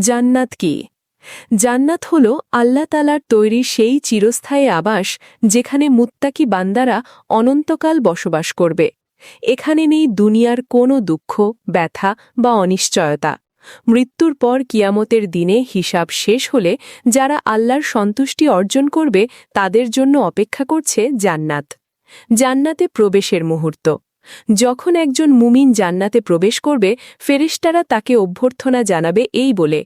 জান্নাত কি? জান্নাত হল আল্লাহ তালার তৈরি সেই চিরস্থায়ী আবাস যেখানে মুত্তাকি বান্দারা অনন্তকাল বসবাস করবে। এখানে নেই দুনিয়ার কোনো দুঃখ, ব্যথা বা অনিশ্চয়তা। মৃত্যুর পর কিয়ামতের দিনে হিসাব শেষ হলে যারা আল্লাহর সন্তুষ্টি অর্জন করবে তাদের জন্য অপেক্ষা করছে জান্নাত। জান্নাতে প্রবেশের মুহূর্ত। যখন একজন মুমিন জান্নাতে প্রবেশ করবে ফেরিস্তারা তাকে অভ্যর্থনা জানাবে এই বলে,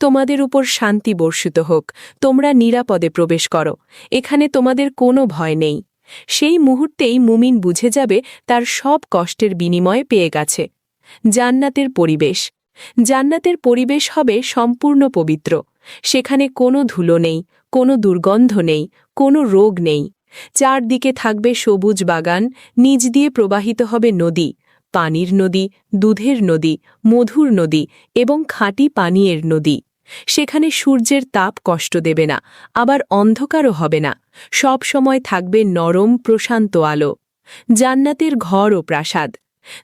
তোমাদের উপর শান্তি বর্ষিত হোক, তোমরা নিরাপদে প্রবেশ করো, এখানে তোমাদের কোনো ভয় নেই। সেই মুহূর্তেই মুমিন বুঝে যাবে তার সব কষ্টের বিনিময়ে পেয়ে গেছে। জান্নাতের পরিবেশ। জান্নাতের পরিবেশ হবে সম্পূর্ণ পবিত্র। সেখানে কোনো ধুলো নেই, কোনো দুর্গন্ধ নেই, কোনো রোগ নেই। চারদিকে থাকবে সবুজ বাগান, নিজ দিয়ে প্রবাহিত হবে নদী, পানির নদী, দুধের নদী, মধুর নদী এবং খাঁটি পানীয়ের নদী। সেখানে সূর্যের তাপ কষ্ট দেবে না, আবার অন্ধকারও হবে না, সব সময় থাকবে নরম, প্রশান্ত আলো। জান্নাতের ঘর ও প্রাসাদ।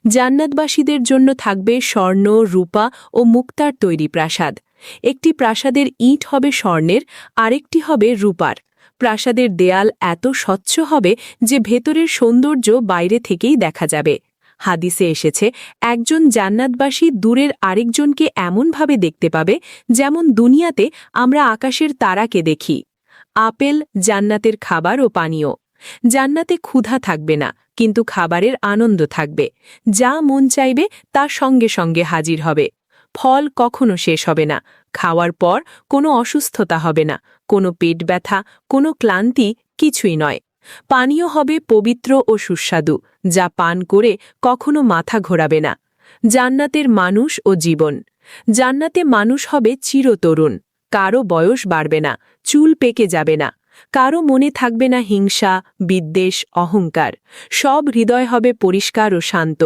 জান্নাতবাসীদের জন্য থাকবে স্বর্ণ, রূপা ও মুক্তার তৈরি প্রাসাদ। একটি প্রাসাদের ইট হবে স্বর্ণের, আরেকটি হবে রূপার। প্রাসাদের দেয়াল এত স্বচ্ছ হবে যে ভেতরের সৌন্দর্য বাইরে থেকেই দেখা যাবে। হাদিসে এসেছে, একজন জান্নাতবাসী দূরের আরেকজনকে এমনভাবে দেখতে পাবে যেমন দুনিয়াতে আমরা আকাশের তারাকে দেখি। আপেল জান্নাতের খাবার ও পানীয়। জান্নাতে ক্ষুধা থাকবে না, কিন্তু খাবারের আনন্দ থাকবে। যা মন চাইবে তা সঙ্গে সঙ্গে হাজির হবে। ফল কখনো শেষ হবে না খাওয়ার পর কোনো অসুস্থতা হবে না, কোনো পেট ব্যথা, কোনো ক্লান্তি কিছুই নয়। পানীয় হবে পবিত্র ও সুস্বাদু, যা পান করে কখনো মাথা ঘোরাবে না। জান্নাতের মানুষ ও জীবন। জান্নাতে মানুষ হবে চিরতরুণ, কারও বয়স বাড়বে না, চুল পেকে যাবে না, কারও মনে থাকবে না হিংসা, বিদ্বেষ, অহংকার। সব হৃদয় হবে পরিষ্কার ও শান্ত।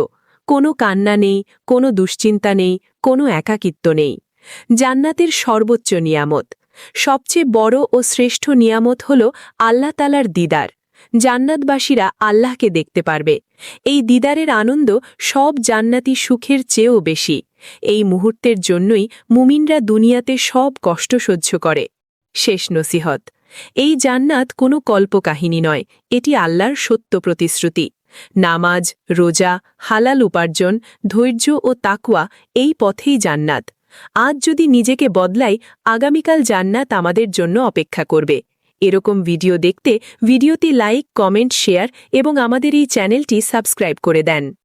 কোনো কান্না নেই, কোনো দুশ্চিন্তা নেই, কোনো একাকিত্ব নেই। জান্নাতের সর্বোচ্চ নিয়ামত। সবচেয়ে বড় ও শ্রেষ্ঠ নিয়ামত হল আল্লাহ তালার দিদার। জান্নাতবাসীরা আল্লাহকে দেখতে পারবে। এই দিদারের আনন্দ সব জান্নাতি সুখের চেয়েও বেশি। এই মুহূর্তের জন্যই মুমিনরা দুনিয়াতে সব কষ্ট সহ্য করে। শেষ নসিহত। এই জান্নাত কোনো কল্পকাহিনী নয়, এটি আল্লাহর সত্য প্রতিশ্রুতি। নামাজ, রোজা, হালাল উপার্জন, ধৈর্য ও তাকুয়া এই পথেই জান্নাত। আজ যদি নিজেকে বদলাই, আগামীকাল জান্নাত আমাদের জন্য অপেক্ষা করবে। এরকম ভিডিও দেখতে ভিডিওতে লাইক, কমেন্ট, শেয়ার এবং আমাদের এই চ্যানেলটি সাবস্ক্রাইব করে দেন।